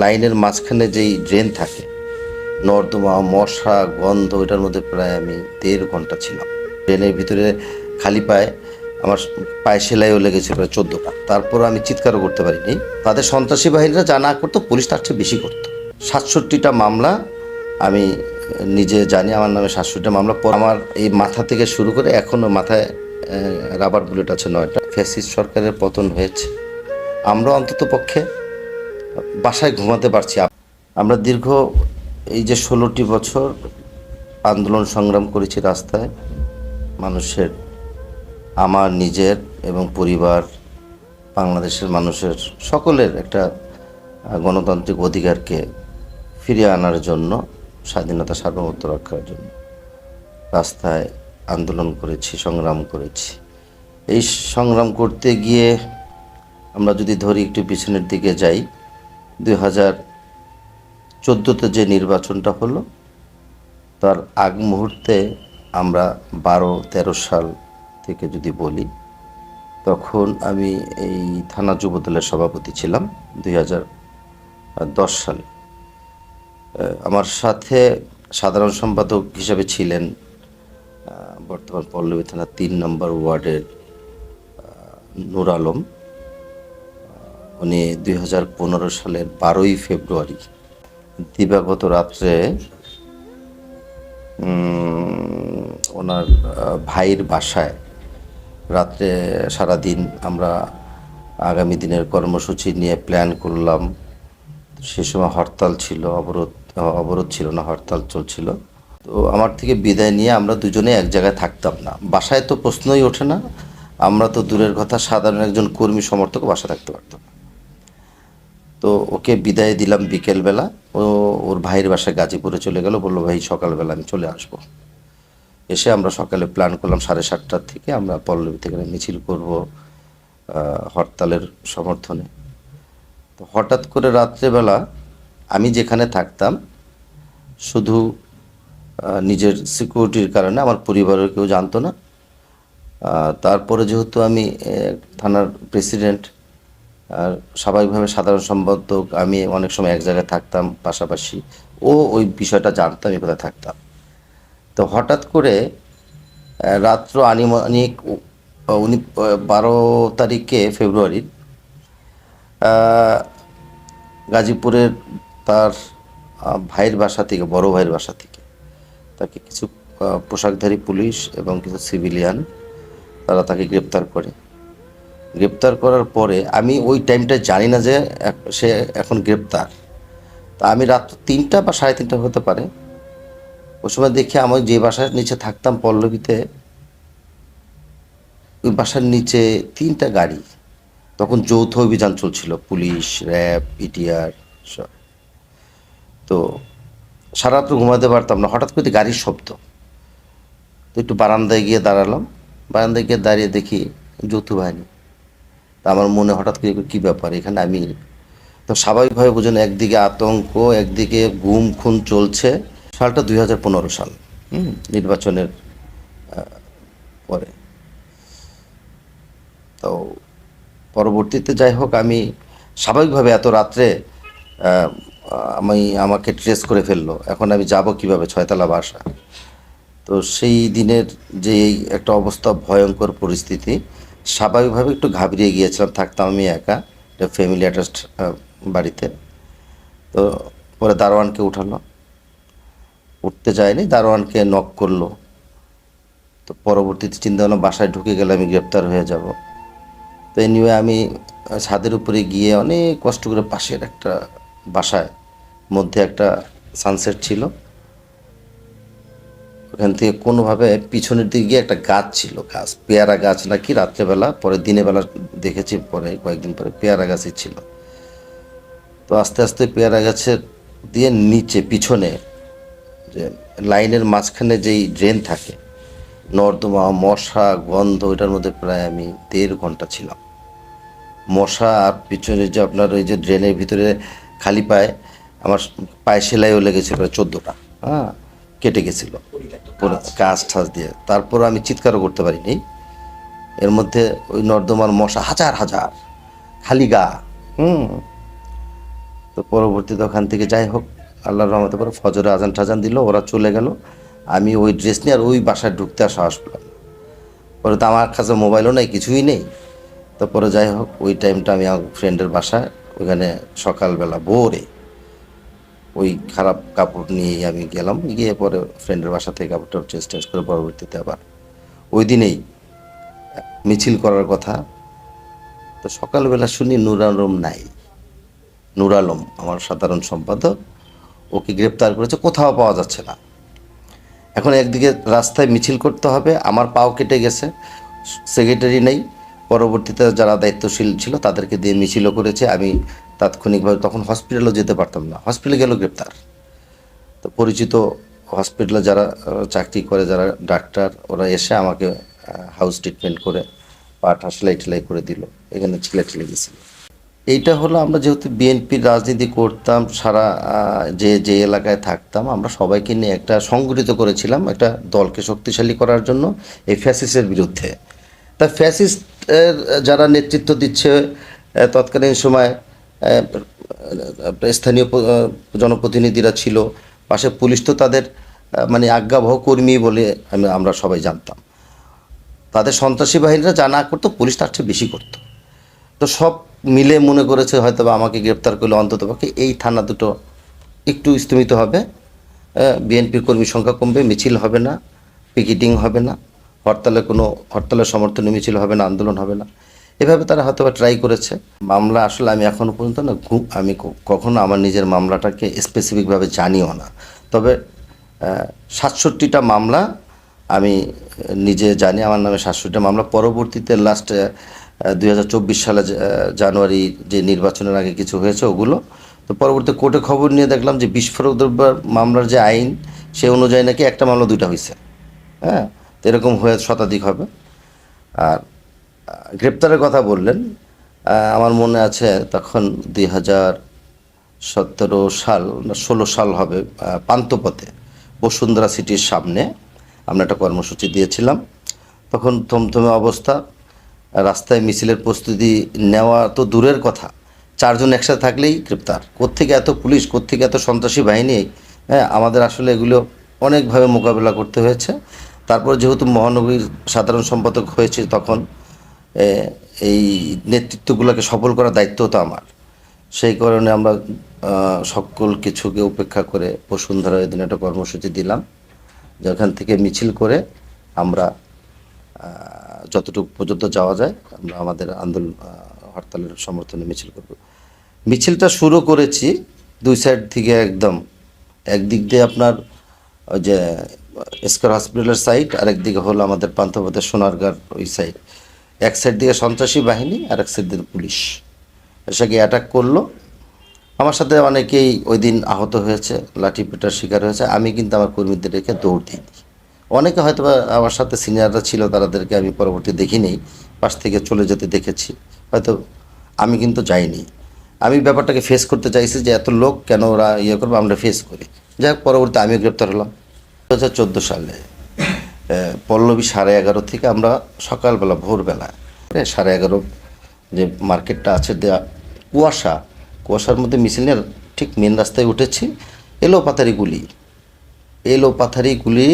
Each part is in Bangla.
লাইনের মাঝখানে যেই ড্রেন থাকে, নর্দমা, মশা, গন্ধ, ওইটার মধ্যে প্রায় আমি দেড় ঘণ্টা ছিলাম। ড্রেনের ভিতরে খালি পায়ে আমার পায়ে সেলাইও লেগেছে প্রায় চোদ্দোটা তারপর আমি চিৎকারও করতে পারিনি। তাদের সন্ত্রাসী বাহিনীরা যা না করতো, পুলিশ তার চেয়ে বেশি করতো। সাতষট্টিটা মামলা আমি নিজে জানি, আমার নামে সাতষট্টিটা মামলা। পর আমার এই মাথা থেকে শুরু করে এখনও মাথায় রাবার বুলেট আছে নয়টা। ফ্যাসিস্ট সরকারের পতন হয়েছে। আমরা অন্তত পক্ষে বাসায় ঘুমাতে পারছি আমরা দীর্ঘ এই যে ষোলোটি বছর আন্দোলন সংগ্রাম করেছি রাস্তায়, মানুষের, আমার, নিজের এবং পরিবার, বাংলাদেশের মানুষের, সকলের একটা গণতান্ত্রিক অধিকারকে ফিরিয়ে আনার জন্য, স্বাধীনতা সার্বভৌমত্ব রক্ষার জন্য রাস্তায় আন্দোলন করেছি, সংগ্রাম করেছি। এই সংগ্রাম করতে গিয়ে আমরা যদি ধরি একটু পিছনের দিকে যাই দুই হাজার চোদ্দোতে যে নির্বাচনটা হলো, তার আগ মুহূর্তে আমরা বারো তেরো সাল থেকে যদি বলি, তখন আমি এই থানা যুবদলের সভাপতি ছিলাম দুই হাজার দশ সালে। আমার সাথে সাধারণ সম্পাদক হিসেবে ছিলেন বর্তমান পল্লবী থানা তিন নম্বর ওয়ার্ডের নূর আলম। উনি দুই হাজার পনেরো সালের বারোই ফেব্রুয়ারি, দিবাগত রাত্রে ওনার ভাইয়ের বাসায় রাত্রে সারাদিন আমরা আগামী দিনের কর্মসূচি নিয়ে প্ল্যান করলাম। সে সময় হরতাল ছিল, অবরোধ অবরোধ ছিল না, হরতাল চলছিল। তো আমার থেকে বিদায় নিয়ে আমরা দুজনে এক জায়গায় থাকতাম না। বাসায় তো প্রশ্নই ওঠে না। আমরা তো দূরের কথা সাধারণ একজন কর্মী সমর্থক বাসা থাকতে পারতাম তো ওকে বিদায় দিলাম বিকেলবেলা। ও ওর ভাইয়ের বাসায় গাজীপুরে চলে গেল, বলল, ভাই, সকালবেলা আমি চলে আসব। এসে আমরা সকালে প্ল্যান করলাম সাড়ে সাতটার থেকে আমরা পল্লবী থেকে মিছিল করব হরতালের সমর্থনে। তো হঠাৎ করে রাত্রেবেলা আমি যেখানে থাকতাম, শুধু নিজের সিকিউরিটির কারণে আমার পরিবারের কেউ জানতো না। তারপরে যেহেতু আমি থানার প্রেসিডেন্ট আর স্বাভাবিকভাবে সাধারণ সম্পাদক, আমি অনেক সময় এক জায়গায় থাকতাম পাশাপাশি। ও ওই বিষয়টা জানতাম আমি কোথায় থাকতাম। তো হঠাৎ করে রাত্র আনুমানিক উনি বারো তারিখে ফেব্রুয়ারির গাজীপুরের তার ভাইয়ের বাসা থেকে, বড় ভাইয়ের বাসা থেকে, তাকে কিছু পোশাকধারী পুলিশ এবং কিছু সিভিলিয়ান, তারা তাকে গ্রেপ্তার করে। গ্রেপ্তার করার পরে আমি ওই টাইমটা জানি না যে সে এখন গ্রেপ্তার। তা আমি রাত তিনটা বা সাড়ে তিনটা হতে পারে। ওই সময় দেখে আমি যে বাসার নিচে থাকতাম পল্লবীতে, ওই বাসার নিচে তিনটা গাড়ি। তখন যৌথ অভিযান চলছিল, পুলিশ, র্যাব ইটিআর সব। তো সারা ঘুমাতে পারতাম না, হঠাৎ করে গাড়ির শব্দ। তো একটু বারান্দায় গিয়ে দাঁড়ালাম। বারান্দায় গিয়ে দাঁড়িয়ে দেখি যৌথ বাহিনী। তা আমার মনে হঠাৎ করে কী ব্যাপার? এখানে আমি তো স্বাভাবিকভাবে বুঝুন একদিকে আতঙ্ক, একদিকে গুম খুন চলছে। সালটা দুই হাজার পনেরো সাল নির্বাচনের পরে। তো পরবর্তীতে যাই হোক, আমি স্বাভাবিকভাবে এত রাত্রে আমি আমাকে ট্রেস করে ফেলল। এখন আমি যাব কীভাবে? ছয়তলা বাসা। তো সেই দিনের যে একটা অবস্থা, ভয়ঙ্কর পরিস্থিতি স্বাভাবিকভাবে একটু ঘাবড়িয়ে গিয়েছিলাম, থাকতাম আমি একা, একটা ফ্যামিলি অ্যাটাচড বাড়িতে। তো পরে দারোয়ানকে উঠালো। উঠতে যায়নি, দারোয়ানকে নক করল। তো পরবর্তীতে চিন্তা ভাবনা বাসায় ঢুকে গেলে আমি গ্রেপ্তার হয়ে যাব। তো এনিওয়ে আমি ছাদের উপরে গিয়ে অনেক কষ্ট করে পাশের একটা বাসায় মধ্যে একটা সানসেট ছিল। ওখান থেকে কোনোভাবে পিছনের দিকে গিয়ে একটা গাছ ছিল, গাছ, পেয়ারা গাছ নাকি রাত্রেবেলা, পরে দিনের বেলা দেখেছি, পরে কয়েকদিন পরে পেয়ারা গাছই ছিল। তো আস্তে আস্তে পেয়ারা গাছের দিয়ে নিচে, পিছনে যে লাইনের মাঝখানে যেই ড্রেন থাকে, নর্দমা, মশা, গন্ধ, ওইটার মধ্যে প্রায় আমি দেড় ঘণ্টা ছিলাম। মশা আর পিছনে যে আপনার ওই যে ড্রেনের ভিতরে খালি পায়ে, আমার পায়ে সেলাইও লেগেছে প্রায় চোদ্দোটা হ্যাঁ? কেটে গেছিল। কাজ। ঠাস দিয়ে। তারপর আমি চিৎকারও করতে পারিনি। এর মধ্যে ওই নর্দমার মশা হাজার হাজার খালি গা। হুম। তো পরবর্তীতে ওখান থেকে যাই হোক আল্লাহর রহমতে পরে ফজরে আজান টাজান দিল ওরা চলে গেল। আমি ওই ড্রেস নিয়ে আর ওই বাসায় ঢুকতে আর সাহস পেলাম। পরে তো আমার কাছে মোবাইলও নেই কিছুই নেই। তো পরে যাই হোক ওই টাইমটা আমি আমার ফ্রেন্ডের বাসায় ওখানে সকালবেলা ভোরে ওই খারাপ কাপড় নিয়ে আমি গেলাম। গিয়ে পরে ফ্রেন্ডের বাসা থেকে কাপড়টা চেঞ্জ টেঞ্জ করে পরবর্তীতে আবার ওই দিনেই মিছিল করার কথা। তো সকালবেলা শুনি নুর আলম নাই। নুর আলম আমার সাধারণ সম্পাদক, ওকে গ্রেপ্তার করেছে, কোথাও পাওয়া যাচ্ছে না। এখন একদিকে রাস্তায় মিছিল করতে হবে, আমার পাও কেটে গেছে সেক্রেটারি নেই, পরবর্তীতে যারা দায়িত্বশীল ছিল তাদেরকে দিয়ে মিছিলও করেছে। আমি তাৎক্ষণিকভাবে তখন হসপিটালও যেতে পারতাম না। হসপিটালে গেল গ্রেপ্তার। তো পরিচিত হসপিটালে যারা চাকরি করে, যারা ডাক্তার, ওরা এসে আমাকে হাউস ট্রিটমেন্ট করে পাঠা সেলাই টেলাই করে দিল। এখানে ছেলে ঠেলে গেছিল। এইটা হলো আমরা যেহেতু বিএনপির রাজনীতি করতাম, সারা যে যে এলাকায় থাকতাম, আমরা সবাইকে নিয়ে একটা সংগঠিত করেছিলাম একটা দলকে শক্তিশালী করার জন্য এই ফ্যাসিসের বিরুদ্ধে। তা ফ্যাসিস্ট যারা নেতৃত্ব দিচ্ছে তৎকালীন সময় স্থানীয় জনপ্রতিনিধিরা ছিল। পাশে পুলিশ তো তাদের মানে আজ্ঞাবহ কর্মী বলে আমি, আমরা সবাই জানতাম। তাদের সন্ত্রাসী বাহিনীরা যা না করতো, পুলিশ তার চেয়ে বেশি করতো। তো সব মিলে মনে করেছে হয়তো বা আমাকে গ্রেপ্তার করলে অন্তত পক্ষে এই থানা দুটো একটু স্থমিত হবে। বিএনপির কর্মী সংখ্যা কমবে, মিছিল হবে না, পিকেটিং হবে না, হরতালে কোনো, হরতালের সমর্থনে মিছিল হবে না, আন্দোলন হবে না। এভাবে তারা হয়তো ট্রাই করেছে। মামলা আসলে আমি এখনও পর্যন্ত না আমি কখনো আমার নিজের মামলাটাকে স্পেসিফিকভাবে জানিও না। তবে সাতষট্টিটা মামলা আমি নিজে জানি, আমার নামে সাতষট্টিটা মামলা। পরবর্তীতে লাস্ট দুই হাজার চব্বিশ সালে জানুয়ারি যে নির্বাচনের আগে কিছু হয়েছে ওগুলো। তো পরবর্তী কোর্টে খবর নিয়ে দেখলাম যে বিস্ফোরক দ্রব্য মামলার যে আইন, সে অনুযায়ী নাকি একটা মামলা দুইটা হয়েছে হ্যাঁ এরকম হয়ে শতাধিক হবে। আর গ্রেপ্তারের কথা বললেন। আমার মনে আছে তখন দুই হাজার সতেরো সাল ষোলো সাল হবে আহ, পান্থপথে বসুন্ধরা সিটির সামনে। আমরা একটা কর্মসূচি দিয়েছিলাম। তখন থমথমে অবস্থা রাস্তায় মিছিলের প্রস্তুতি নেওয়া তো দূরের কথা। চারজন একসাথে থাকলেই গ্রেপ্তার। কোত্থেকে এত পুলিশ কোত্থেকে এত সন্ত্রাসী বাহিনী? হ্যাঁ আমাদের আসলে এগুলো অনেকভাবে মোকাবেলা করতে হয়েছে। তারপর যেহেতু মহানগরীর সাধারণ সম্পাদক হয়েছে তখন এই নেতৃত্বগুলোকে সফল করার দায়িত্ব তো আমার। সেই কারণে আমরা সকল কিছুকে উপেক্ষা করে বসুন্ধরা এদিন একটা কর্মসূচি দিলাম, যেখান থেকে মিছিল করে আমরা যতটুকু পর্যন্ত যাওয়া যায়, আমরা আমাদের আন্দোলন হরতালের সমর্থনে মিছিল করব। মিছিলটা শুরু করেছি দুই সাইড থেকে একদম। একদিক দিয়ে আপনার ওই যে স্কয়ার হসপিটালের সাইড, আরেকদিকে হলো আমাদের পান্থপথের সোনারগাঁর ওই সাইড। এক সাইড দিকে সন্ত্রাসী বাহিনী আর এক সাইড দিয়ে পুলিশ। এসে অ্যাটাক করল। আমার সাথে অনেকেই ওই দিন আহত হয়েছে, লাঠি পেটার শিকার হয়েছে। আমি কিন্তু আমার কর্মীদের রেখে দৌড় দিইনি অনেকে হয়তো আমার সাথে সিনিয়ররা ছিল তাদেরকে আমি পরবর্তী দেখিনি। পাশ থেকে চলে যেতে দেখেছি। হয়তো আমি কিন্তু যাইনি। আমি ব্যাপারটাকে ফেস করতে চাইছি যে এত লোক কেন ওরা ইয়ে করবে, আমরা ফেস করি। যাই হোক পরবর্তী আমিও গ্রেপ্তার হলাম। দু হাজার চোদ্দ সালে পল্লবী সাড়ে এগারো থেকে আমরা সকালবেলা, ভোরবেলা সাড়ে এগারো যে মার্কেটটা আছে দেয়া কুয়াশা, কুয়াশার মধ্যে মিছিল ঠিক মেন রাস্তায় উঠেছি এলো পাতারি গুলি। এলো পাথারি গুলি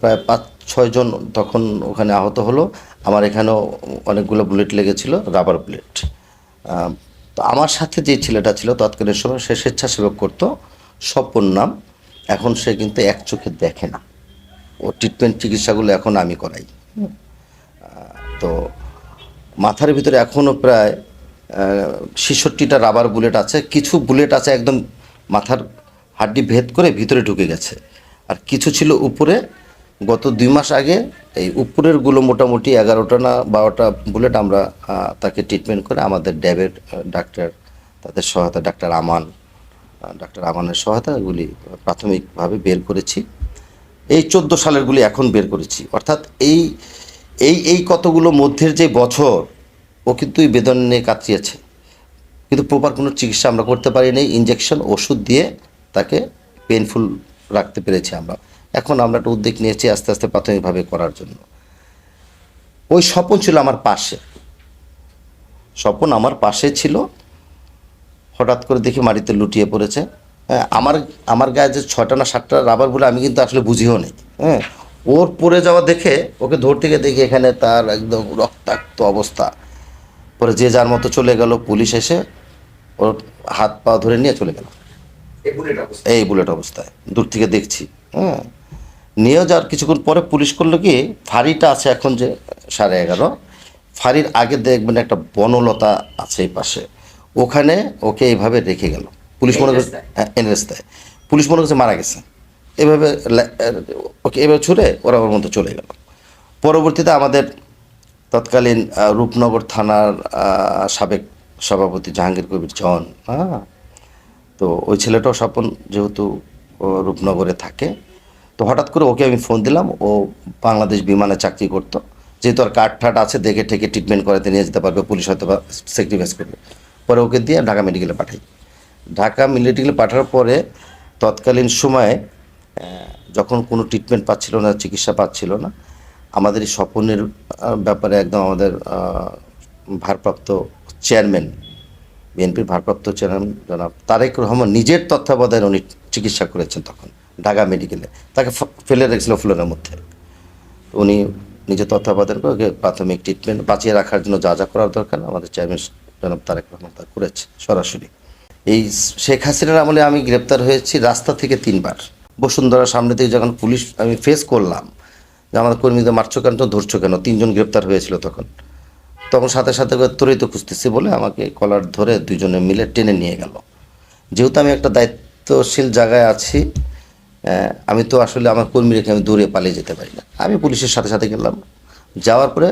প্রায় পাঁচ ছয়জন তখন ওখানে আহত হলো। আমার এখানেও অনেকগুলো বুলেট লেগেছিল, রাবার বুলেট। তো আমার সাথে যে ছেলেটা ছিল তৎকালীন সময়, সে স্বেচ্ছাসেবক করতো, স্বপন নাম। এখন সে কিন্তু এক চোখে দেখে না। ও ট্রিটমেন্ট চিকিৎসাগুলো এখন আমি করাই। তো মাথার ভিতরে এখনও প্রায় ছেষট্টিটা রাবার বুলেট আছে। কিছু বুলেট আছে একদম মাথার হাড্ডি ভেদ করে ভিতরে ঢুকে গেছে। আর কিছু ছিল উপরে, গত দুই মাস আগে এই উপরেরগুলো মোটামুটি এগারোটা না বারোটা বুলেট আমরা তাকে ট্রিটমেন্ট করে আমাদের ড্যাবের ডাক্তার তাদের সহায়তা ডাক্তার আমান ডাক্তার আমানের সহায়তা এগুলি প্রাথমিকভাবে বের করেছি। এই চোদ্দ সালেরগুলি এখন বের করেছি। অর্থাৎ এই এই এই কতগুলো মধ্যের যে বছর, ও কিন্তু বেদন নিয়ে কাটিয়েছে কিন্তু প্রপার কোনো চিকিৎসা আমরা করতে পারি পারিনি ইঞ্জেকশন ওষুধ দিয়ে তাকে পেনফুল রাখতে পেরেছি আমরা। এখন আমরা একটা উদ্যোগ নিয়েছি আস্তে আস্তে প্রাথমিকভাবে করার জন্য। ওই স্বপন ছিল আমার পাশে। স্বপন আমার পাশে ছিল। হঠাৎ করে দেখি মাটিতে লুটিয়ে পড়েছে। আমার আমার গায়ে যে ছটা না সাতটা রাবার বলে আমি কিন্তু আসলে বুঝিও নেই। হ্যাঁ? ওর পড়ে যাওয়া দেখে ওকে ধরতে গিয়ে দেখি এখানে তার একদম রক্তাক্ত অবস্থা। পরে যে যার মতো চলে গেল পুলিশ এসে ওর হাত পা ধরে নিয়ে চলে গেল। এই বুলেট এই বুলেট অবস্থায় দূর থেকে দেখছি। হ্যাঁ? নিয়েও যাওয়ার কিছুক্ষণ পরে পুলিশ করল কি ফাঁড়িটা আছে এখন যে সাড়ে এগারো ফাঁড়ির আগে দেখবেন একটা বনলতা আছে এই পাশে। ওখানে ওকে এইভাবে রেখে গেল। পুলিশ মনে করছে এনরেস্তায়? হ্যাঁ এনরেস্তায় পুলিশ মনে করছে মারা গেছে। এভাবে ওকে এভাবে ছুড়ে ওরা ওর মতো চলে গেল। পরবর্তীতে আমাদের তৎকালীন রূপনগর থানার সাবেক সভাপতি জাহাঙ্গীর কবির জন হ্যাঁ? তো ওই ছেলেটাও স্বপন যেহেতু রূপনগরে থাকে। তো হঠাৎ করে ওকে আমি ফোন দিলাম। ও বাংলাদেশ বিমানে চাকরি করতো। যেহেতু আর কার্ড ঠাট আছে দেখে ঠেকে ট্রিটমেন্ট করাতে নিয়ে যেতে পারবে পুলিশ হয়তো বা স্যাক্রিফাইস করবে। পরে ওকে দিয়ে ঢাকা মেডিকেলে পাঠাই। ঢাকা মেডিকেলে পাঠানোর পরে তৎকালীন সময়ে যখন কোনো ট্রিটমেন্ট পাচ্ছিল না, চিকিৎসা পাচ্ছিল না, আমাদের এই স্বপনের ব্যাপারে একদম আমাদের ভারপ্রাপ্ত চেয়ারম্যান বিএনপির ভারপ্রাপ্ত চেয়ারম্যান জনাব তারেক রহমান নিজের তত্ত্বাবধানে উনি চিকিৎসা করেছেন তখন, ঢাকা মেডিকেলে তাকে ফেলে রেখেছিল ফ্লোরের মধ্যে। উনি নিজের তত্ত্বাবধান করে প্রাথমিক ট্রিটমেন্ট বাঁচিয়ে রাখার জন্য যা যা করার দরকার, আমাদের চেয়ারম্যান জনাব তারেক রহমান তা করেছে সরাসরি। এই শেখ হাসিনার আমলে আমি গ্রেপ্তার হয়েছি রাস্তা থেকে তিনবার। বসুন্ধরার সামনে থেকে যখন পুলিশ আমি ফেস করলাম, যে আমাদের কর্মীদের মারছো কেন ধরছো কেন, তিনজন গ্রেপ্তার হয়েছিল তখন। তখন সাথে সাথে তরিত খুঁজতেছি বলে আমাকে কলার ধরে দুজনে মিলে টেনে নিয়ে গেল। যেহেতু আমি একটা দায়িত্বশীল জায়গায় আছি আমি তো আসলে আমার কর্মী রেখে আমি দূরে পালিয়ে যেতে পারি না। আমি পুলিশের সাথে সাথে গেলাম। যাওয়ার পরে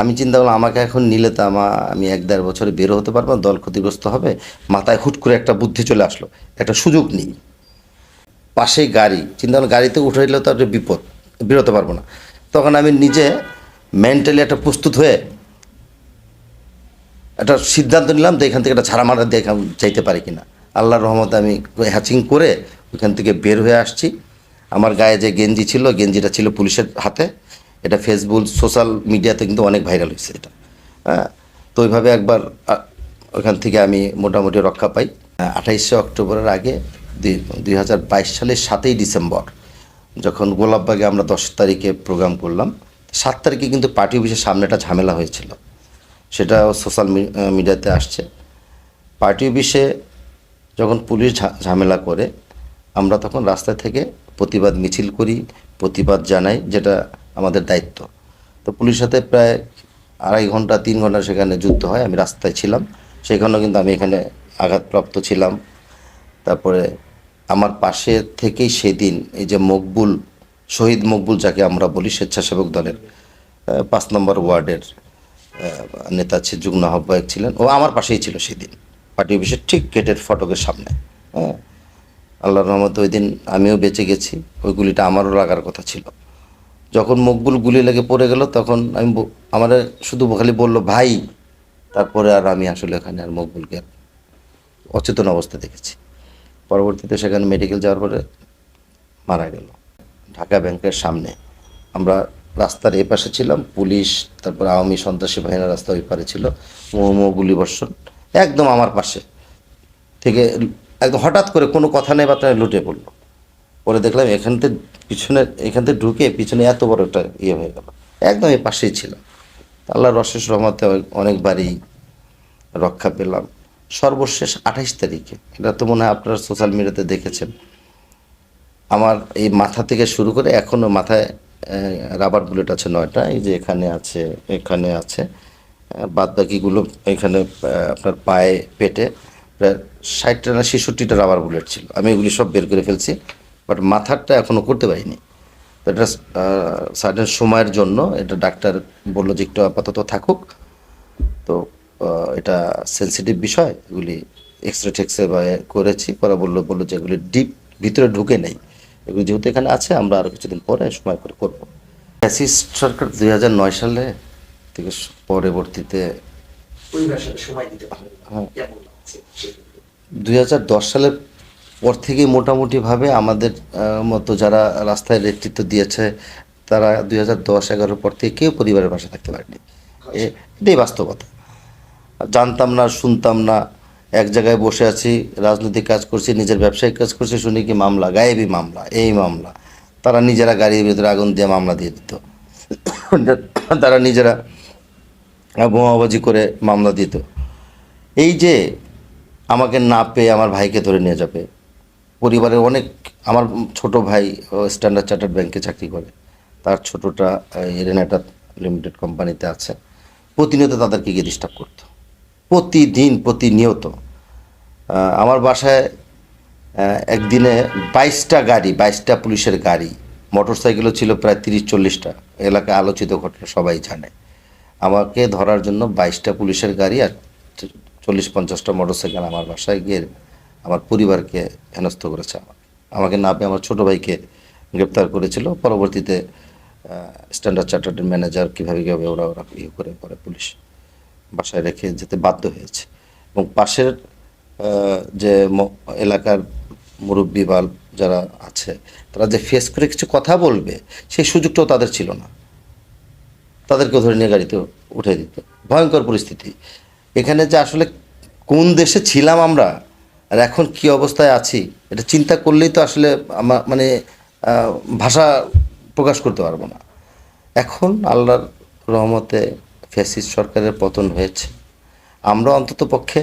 আমি চিন্তা করলাম আমাকে এখন নিলে তো আমা আমি এক দেড় বছরে বের হতে পারব না, দল ক্ষতিগ্রস্ত হবে। মাথায় হুট করে একটা বুদ্ধি চলে আসলো একটা সুযোগ নেই। পাশেই গাড়ি চিন্তা করলাম গাড়িতে উঠে এলে তো একটা বিপদ বেরোতে পারব না। তখন আমি নিজে মেন্টালি একটা প্রস্তুত হয়ে একটা সিদ্ধান্ত নিলাম যে এখান থেকে একটা ছাড়া মারা দিয়ে চাইতে পারি কিনা। আল্লাহর রহমতে আমি হ্যাচিং করে ওখান থেকে বের হয়ে আসছি। আমার গায়ে যে গেঞ্জি ছিল গেঞ্জিটা ছিল পুলিশের হাতে। এটা ফেসবুক সোশ্যাল মিডিয়াতে কিন্তু অনেক ভাইরাল হয়েছে এটা। হ্যাঁ? তো ওইভাবে একবার ওখান থেকে আমি মোটামুটি রক্ষা পাই। আঠাইশে অক্টোবরের আগে দুই হাজার বাইশ সালের সাতই ডিসেম্বর, যখন গোলাপবাগে আমরা দশ তারিখে প্রোগ্রাম করলাম, সাত তারিখে কিন্তু পার্টি অফিসের সামনে একটা ঝামেলা হয়েছিল। সেটাও সোশ্যাল মিডিয়াতে আসছে। পার্টি অফিসে যখন পুলিশ ঝামেলা করে, আমরা তখন রাস্তা থেকে প্রতিবাদ মিছিল করি, প্রতিবাদ জানাই, যেটা আমাদের দায়িত্ব। তো পুলিশের সাথে প্রায় আড়াই ঘণ্টা, তিন ঘণ্টা সেখানে যুদ্ধ হয়, আমি রাস্তায় ছিলাম। সেখানেও কিন্তু আমি এখানে আঘাতপ্রাপ্ত ছিলাম। তারপরে আমার পাশে থেকেই সেদিন এই যে মকবুল, শহীদ মকবুল যাকে আমরা বলি স্বেচ্ছাসেবক দলের পাঁচ নম্বর ওয়ার্ডের নেতা ছিল যুগ্ম আহ্বায়ক ছিলেন। ও আমার পাশেই ছিল সেদিন, পার্টি অফিসের ঠিক গেটের ফটকের সামনে। হ্যাঁ আল্লাহর রহমতে ওই দিন আমিও বেঁচে গেছি। ওই গুলিটা আমারও লাগার কথা ছিল। যখন মকবুল গুলি লেগে পড়ে গেল, তখন আমি আমার শুধু খালি বলল, ভাই। তারপরে আর আমি আসলে এখানে আর মকবুলকে অচেতন অবস্থা দেখেছি। পরবর্তীতে সেখানে মেডিকেল যাওয়ার পরে মারা গেল। ঢাকা ব্যাংকের সামনে আমরা রাস্তার এই পাশে ছিলাম, পুলিশ, তারপর আওয়ামী সন্ত্রাসী বাহিনীর রাস্তা ওই পারে ছিল মোমো গুলিবর্ষণ, একদম আমার পাশে। থেকে একদম হঠাৎ করে কোনো কথা নেই বার্তা লুটে পড়ল পরে দেখলাম এখান থেকে পিছনে, এখান থেকে ঢুকে পিছনে এত বড় একটা ইয়ে হয়ে গেল। একদম এই পাশেই ছিলাম আল্লাহর অশেষ রহমতে অনেকবারই রক্ষা পেলাম। সর্বশেষ আঠাইশ তারিখে, এটা তো মনে হয় আপনারা সোশ্যাল মিডিয়াতে দেখেছেন। আমার এই মাথা থেকে শুরু করে এখনও মাথায় রাবার বুলেট আছে নয়টা, এই যে এখানে আছে এখানে আছে। বাদ বাকিগুলো এখানে আপনার পায়ে, পেটে, প্রায় ষাটটা না ছেষট্টিটা রাবার বুলেট ছিল। আমি এগুলি সব বের করে ফেলছি। বাট মাথারটা এখনও করতে পারিনি। তো এটা সার্টেন সময়ের জন্য এটা ডাক্তার বলল যে একটু আপাতত থাকুক। তো এটা সেন্সিটিভ বিষয় এগুলি এক্স রে টেক্স রে করেছি পরে বলল বলল যে এগুলি ডিপ ভিতরে ঢুকে নেই। এগুলি যেহেতু এখানে আছে আমরা আরও কিছুদিন পরে সময় করে করব। ফ্যাসিস্ট সরকার দুই হাজার নয় সালে থেকে পরবর্তীতে হ্যাঁ। দুই হাজার দশ সালের পর থেকেই মোটামুটিভাবে আমাদের মতো যারা রাস্তায় নেতৃত্ব দিয়েছে, তারা দুই হাজার দশ এগারোর পর থেকে কেউ পরিবারের পাশে থাকতে পারেনি। এটাই বাস্তবতা। জানতাম না, শুনতাম না, এক জায়গায় বসে আছি, রাজনৈতিক কাজ করছি, নিজের ব্যবসায়িক কাজ করছি, শুনি কি মামলা, গায়েবী মামলা, এই মামলা। তারা নিজেরা গাড়ির ভিতরে আগুন দিয়ে মামলা দিয়ে দিত। তারা নিজেরা বোমাবাজি করে মামলা দিত। এই যে আমাকে না পেয়ে আমার ভাইকে ধরে নিয়ে যাবে পরিবারের অনেক, আমার ছোট ভাই স্ট্যান্ডার্ড চার্টার্ড ব্যাংকে চাকরি করে। তার ছোটটা রেনাটা লিমিটেড কোম্পানিতে আছে। প্রতিনিয়ত তাদেরকে গিয়ে ডিস্টার্ব করতো। প্রতিদিন, প্রতিনিয়ত। আমার বাসায় একদিনে বাইশটা গাড়ি, বাইশটা পুলিশের গাড়ি মোটর সাইকেলও ছিল প্রায় তিরিশ চল্লিশটা এলাকায় আলোচিত ঘটনা সবাই জানে। আমাকে ধরার জন্য বাইশটা পুলিশের গাড়ি আর চল্লিশ পঞ্চাশটা মোটর সাইকেল আমার বাসায় গিয়ে আমার পরিবারকে হেনস্থ করেছে আমাকে। আমাকে না পেয়ে আমার ছোটো ভাইকে গ্রেপ্তার করেছিল। পরবর্তীতে স্ট্যান্ডার্ড চার্টার্ড ম্যানেজার কীভাবে কীভাবে ওরা ওরা ইয়ে করে পরে পুলিশ বাসায় রেখে যেতে বাধ্য হয়েছে। এবং পাশের যে এলাকার মুরব্বী বা যারা আছে, তারা যে ফেস করে কিছু কথা বলবে, সেই সুযোগটাও তাদের ছিল না। তাদেরকে ধরে নিয়ে গাড়িতে উঠে দিত। ভয়ঙ্কর পরিস্থিতি। এখানে যে আসলে কোন দেশে ছিলাম আমরা আর এখন কি অবস্থায় আছি, এটা চিন্তা করলেই তো আসলে আমার মানে ভাষা প্রকাশ করতে পারব না। এখন আল্লাহর রহমতে ফ্যাসিস্ট সরকারের পতন হয়েছে। আমরা অন্তত পক্ষে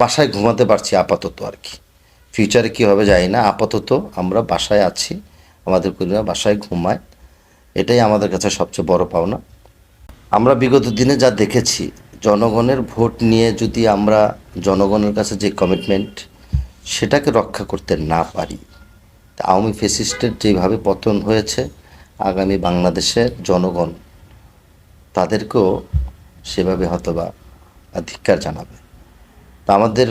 বাসায় ঘুমাতে পারছি আপাতত আর কি। ফিউচারে কী হবে জানি না, আপাতত আমরা বাসায় আছি, আমাদের পরিবার বাসায় ঘুমায়। এটাই আমাদের কাছে সবচেয়ে বড় পাওনা। আমরা বিগত দিনে যা দেখেছি জনগণের ভোট নিয়ে যদি আমরা জনগণের কাছে যে কমিটমেন্ট সেটাকে রক্ষা করতে না পারি, তা আওয়ামী ফেসিস্টের যেভাবে পতন হয়েছে, আগামী বাংলাদেশের জনগণ তাদেরকেও সেভাবে হয়তোবা ধিক্কার জানাবে। তা আমাদের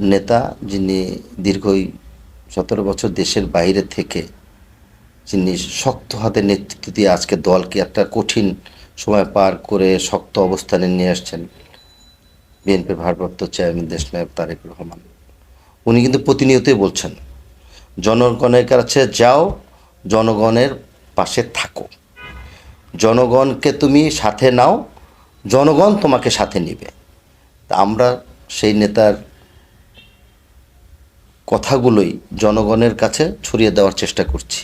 নেতা যিনি দীর্ঘই সতেরো বছর দেশের বাইরে থেকে, যিনি শক্ত হাতে নেতৃত্ব দিয়ে আজকে দলকে একটা কঠিন সময় পার করে শক্ত অবস্থানে নিয়ে আসছেন বিএনপির ভারপ্রাপ্ত চেয়ারম্যান দেশনায়ক তারেক রহমান। উনি কিন্তু প্রতিনিয়তই বলছেন, জনগণের কাছে যাও, জনগণের পাশে থাকো। জনগণকে তুমি সাথে নাও, জনগণ তোমাকে সাথে নিবে। তা আমরা সেই নেতার কথাগুলোই জনগণের কাছে ছড়িয়ে দেওয়ার চেষ্টা করছি।